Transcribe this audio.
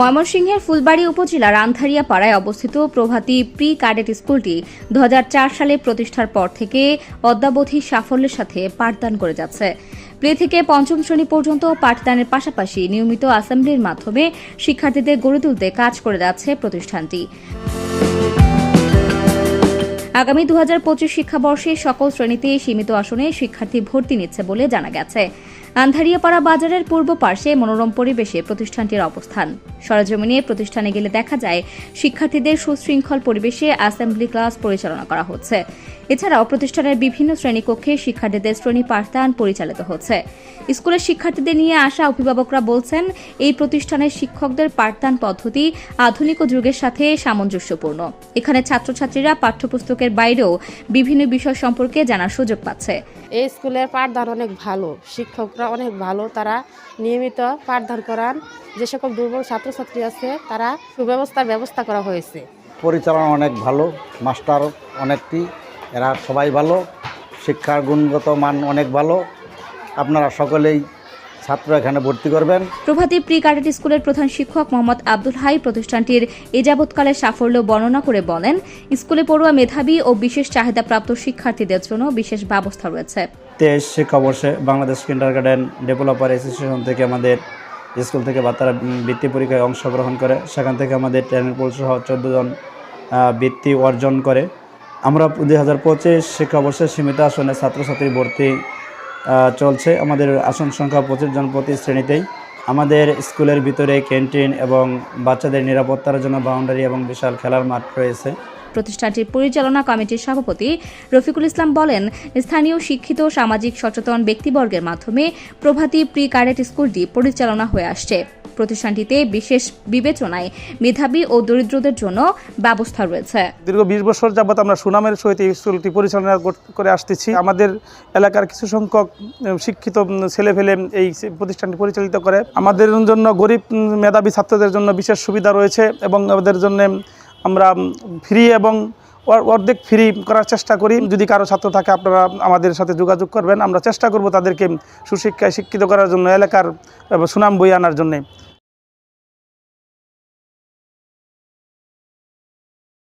ময়মনসিংহের ফুলবাড়ী উপজেলার আন্ধারিয়া পাড়ায় অবস্থিত প্রভাতী প্রি ক্যাডেট স্কুলটি দু হাজার চার সালে প্রতিষ্ঠার পর থেকে অদ্যাবধি সাফল্যের সাথে পাঠদান করে যাচ্ছে। প্লে থেকে পঞ্চম শ্রেণি পর্যন্ত পাঠদানের পাশাপাশি নিয়মিত অ্যাসেম্বলির মাধ্যমে শিক্ষার্থীদের গড়ে তুলতে কাজ করে যাচ্ছে প্রতিষ্ঠানটি। আগামী দু পঁচিশ শিক্ষাবর্ষে সকল শ্রেণীতে সীমিত আসনে শিক্ষার্থী ভর্তি নিচ্ছে বলে জানা গেছে। আন্ধারিয়াপাড়া বাজারের পূর্ব পার্শ্বে মনোরম পরিবেশে প্রতিষ্ঠানটির অবস্থান। সরজমিনে প্রতিষ্ঠানে গেলে দেখা যায়, শিক্ষার্থীদের সুশৃঙ্খল পরিবেশে অ্যাসেম্বলি ক্লাস পরিচালনা করা হচ্ছে। এছাড়াও প্রতিষ্ঠানের বিভিন্ন শ্রেণীকক্ষে শিক্ষার্থীদের শ্রেণি পাঠদান পরিচালিত হচ্ছে। স্কুলের শিক্ষার্থীদের নিয়ে আসা অভিভাবকরা বলছেন, এই প্রতিষ্ঠানের শিক্ষকদের পাঠদান পদ্ধতি আধুনিক যুগের সাথে সামঞ্জস্যপূর্ণ। এখানে ছাত্রছাত্রীরা পাঠ্যপুস্তকের বাইরেও বিভিন্ন বিষয় সম্পর্কে জানার সুযোগ পাচ্ছে। এই স্কুলের পাঠদান অনেক ভালো। শিক্ষকরা অনেক ভালো। তারা নিয়মিত পাঠদান করান। যে সকল দুর্বল ছাত্রছাত্রী আছে তারা সুব্যবস্থার ব্যবস্থা করা হয়েছে। পরিচালনা অনেক ভালো মাস্টার অনেকটি এরা সবাই ভালো শিক্ষার গুণগত মান অনেক ভালো। আপনারা সকলেই ছাত্র এখানে ভর্তি করবেন। প্রভাতী প্রি ক্যাডেট স্কুলের প্রধান শিক্ষক মোহাম্মদ আব্দুল হাই প্রতিষ্ঠানটির এ যাবৎকালের সাফল্য বর্ণনা করে বলেন স্কুলে পড়ুয়া মেধাবী ও বিশেষ চাহিদাপ্রাপ্ত শিক্ষার্থীদের জন্য বিশেষ ব্যবস্থা রয়েছে। তেইশ শিক্ষাবর্ষে Bangladesh kindergarten developer association থেকে আমাদের স্কুল থেকে বাচ্চারা বৃত্তি পরীক্ষায় অংশগ্রহণ করে। সেখান থেকে আমাদের ট্রেনের পোল সহ চোদ্দ জন বৃত্তি অর্জন করে। আমরা দুই হাজার পঁচিশ শিক্ষাবর্ষে সীমিত আসনে ছাত্রছাত্রী ভর্তি চলছে। আমাদের আসন সংখ্যা পঁচিশ জন প্রতি শ্রেণীতেই। আমাদের স্কুলের ভিতরে ক্যান্টিন এবং বাচ্চাদের নিরাপত্তার জন্য বাউন্ডারি এবং বিশাল খেলার মাঠ রয়েছে। প্রতিষ্ঠানটির পরিচালনা কমিটির সভাপতি রফিকুল ইসলাম বলেন, স্থানীয় শিক্ষিত সামাজিক সচেতন ব্যক্তিবর্গের মাধ্যমে প্রভাতী প্রি ক্যাডেট স্কুলটি পরিচালনা হয়ে আসছে। প্রতিষ্ঠানটিতে বিশেষ বিবেচনায় মেধাবী ও দরিদ্রদের জন্য ব্যবস্থা রয়েছে। দীর্ঘ বিশ বছর যাবৎ আমরা সুনামের সহিত এই স্কুলটি পরিচালনা করে আসতেছি। আমাদের এলাকার কিছু সংখ্যক শিক্ষিত ছেলে ফেলে এই প্রতিষ্ঠানটি পরিচালিত করে। আমাদের জন্য গরিব মেধাবী ছাত্রদের জন্য বিশেষ সুবিধা রয়েছে এবং আমাদের জন্য আমরা ফ্রি এবং অর্ধেক ফ্রি করার চেষ্টা করি। যদি কারও ছাত্র থাকে, আপনারা আমাদের সাথে যোগাযোগ করবেন। আমরা চেষ্টা করব তাদেরকে সুশিক্ষায় শিক্ষিত করার জন্য, এলাকার সুনাম বই আনার জন্যে।